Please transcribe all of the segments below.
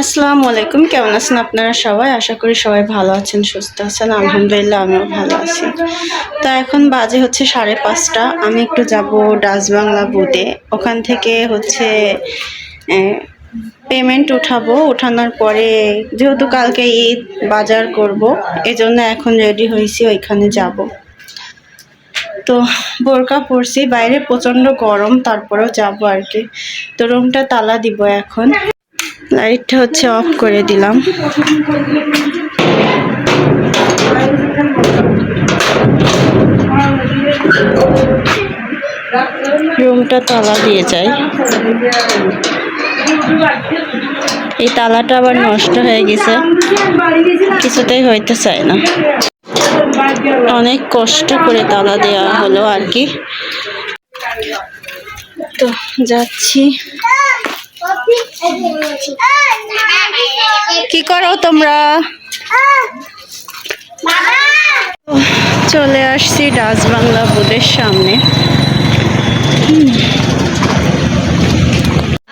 আসসালামু আলাইকুম, কেমন আছেন আপনারা সবাই? আশা করি সবাই ভালো আছেন, সুস্থ আছেন, আলহামদুলিল্লাহ আমিও ভালো আছি। তো এখন বাজে হচ্ছে সাড়ে পাঁচটা, আমি একটু যাব ডাচ বাংলা বুথে ওখান থেকে হচ্ছে পেমেন্ট উঠাবো। উঠানোর পরে যেহেতু কালকে ঈদ, বাজার করব, এজন্য এখন রেডি হয়েছি, ওইখানে যাব। তো বোরকা পরছি, বাইরে প্রচণ্ড গরম, তারপরেও যাব আর কি। তো রুমটা তালা দিব এখন। লাইটটা হচ্ছে অফ করে দিলাম। রুমটা তালা দিয়ে যায়। এই তালাটা আবার নষ্ট হয়ে গেছে। কিছুতেই হইতে চায় না। অনেক কষ্ট করে তালা দেওয়া হলো আর কি। তো যাচ্ছি। কি করো তোমরা? চলে আসছি ডাচ বাংলা বোর্ডের সামনে।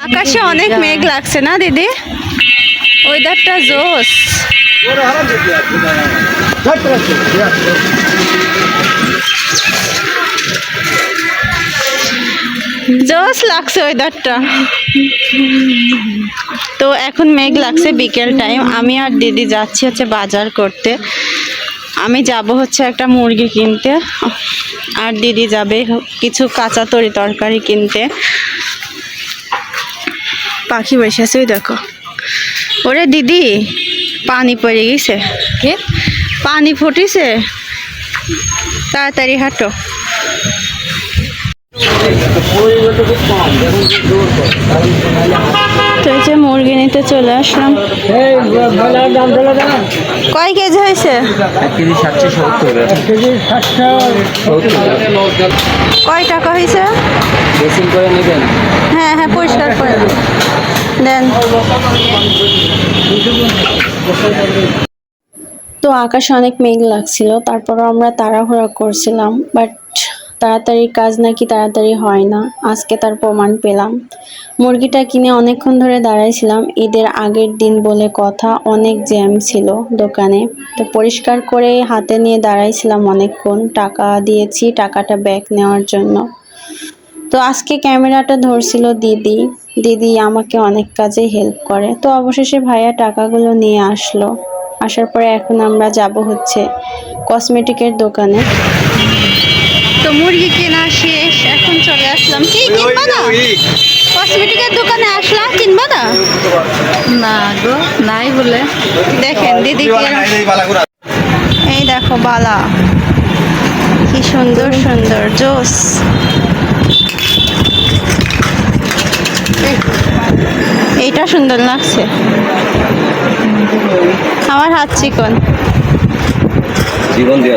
আকাশে অনেক মেঘ লাগছে না, দিদি? ওয়েদারটা জোস জোস লাগছে ওয়েদারটা। তো এখন মেঘ লাগছে বিকেল টাইম আমি আর দিদি যাচ্ছি হচ্ছে বাজার করতে। আমি যাব হচ্ছে একটা মুরগি কিনতে। আর দিদি যাবে কিছু কাঁচা তরি তরকারি কিনতে। পাখি বসে আছে ওই দেখো। ওরে দিদি পানি পড়ে গেছে। কে? পানি ফুটিছে। তাড়াতাড়ি হাঁটো। তো যে মুরগি নিতে চলে আসলাম। কয় কেজি হয়েছে? কয় টাকা হয়েছে? ড্রেসিং করে নেবেন। হ্যাঁ হ্যাঁ পরিষ্কার করে দেন। দেন। তো আকাশে অনেক মেঘ লাগছিল তারপরও আমরা তাড়াহুড়া করছিলাম বাট তাড়াতাড়ি কাজ নাকি তাড়াতাড়ি হয় না? আজকে তার প্রমাণ পেলাম। মুরগিটা কিনে অনেকক্ষণ ধরে দাঁড়াইছিলাম। ঈদের আগের দিন বলে কথা অনেক জ্যাম ছিল দোকানে। তো পরিষ্কার করে হাতে নিয়ে দাঁড়াইছিলাম অনেকক্ষণ। টাকা দিয়েছি, টাকাটা ব্যাক নেওয়ার জন্য। তো আজকে ক্যামেরাটা ধরছিল দিদি। দিদি আমাকে অনেক কাজে হেল্প করে। তো অবশেষে ভাইয়া টাকাগুলো নিয়ে আসলো। আসার পরে এখন আমরা যাব হচ্ছে কসমেটিকের দোকানে। তো মুরগি কেনা শেষ এখন চলে আসলাম। কি কিনবা না? কসমেটিকের দোকানে আসলাম কিনবা না? না গো নাই বলে। দেখেন দিদি এই দেখো বালা। কি সুন্দর সুন্দর জোস। এইটা সুন্দর লাগছে। আমার হাত চিকন। জীবন দিয়ে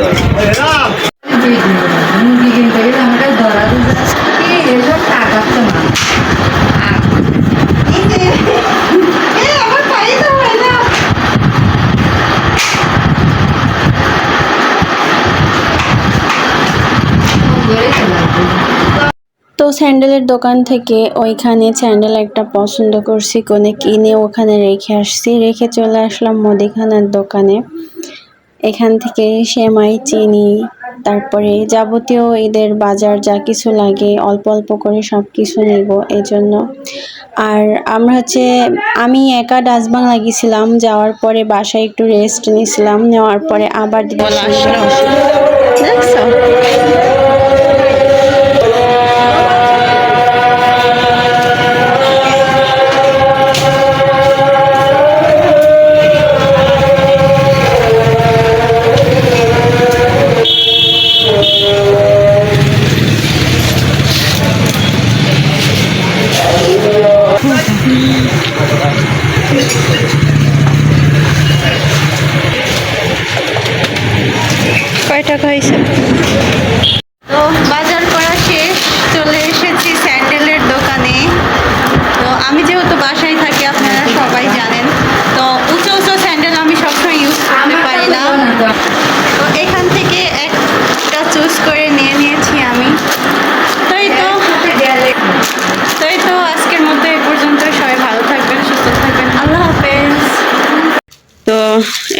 তো তো স্যান্ডেলের দোকান থেকে ওইখানে স্যান্ডেল একটা পছন্দ করছি, কোনে কিনে ওখানে রেখে আসছি। রেখে চলে আসলাম মুদিখানার দোকানে। এখান থেকে সেমাই, চিনি তারপরে যাবতীয় এদের বাজার যা কিছু লাগে অল্প অল্প করে সব কিছু নেব এই জন্য আর আমরা হচ্ছে আমি একা ডাস্টবান লাগিয়েছিলাম যাওয়ার পরে বাসায় একটু রেস্ট নিয়েছিলাম নেওয়ার পরে আবার কয় টাকা হয়েছে?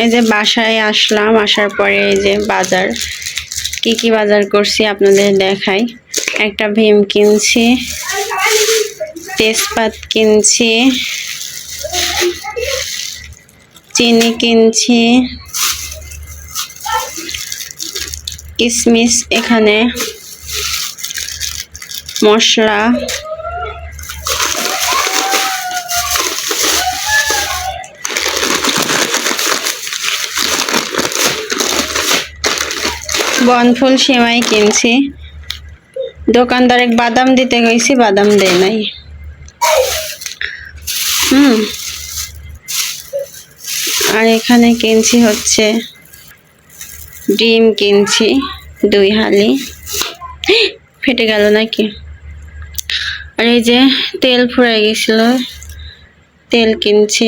এই যে বাসায় আসলাম, আসার পরে এই যে বাজার। কি কি বাজার করছি আপনাদের দেখাই। একটা ভীম কিনছি, তেজপাত কিনছি, চিনি কিনছি কিশমিশ এখানে, মশলা বনফুল সেমাই কিনছি। দোকানদারে বাদাম দিতে গেছি, বাদাম দেয় নাই। হুম। আর এখানে কিনছি হচ্ছে ডিম কিনছি, দুই হালি। ফেটে গেল নাকি? আর এই যে তেল ফুরাই গেছিল, তেল কিনছি,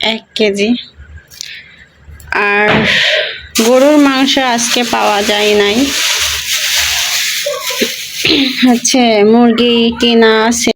এক কেজি। আর গরুর মাংস আজকে পাওয়া যায় নাই। হচ্ছে মুরগি কেনা আছে।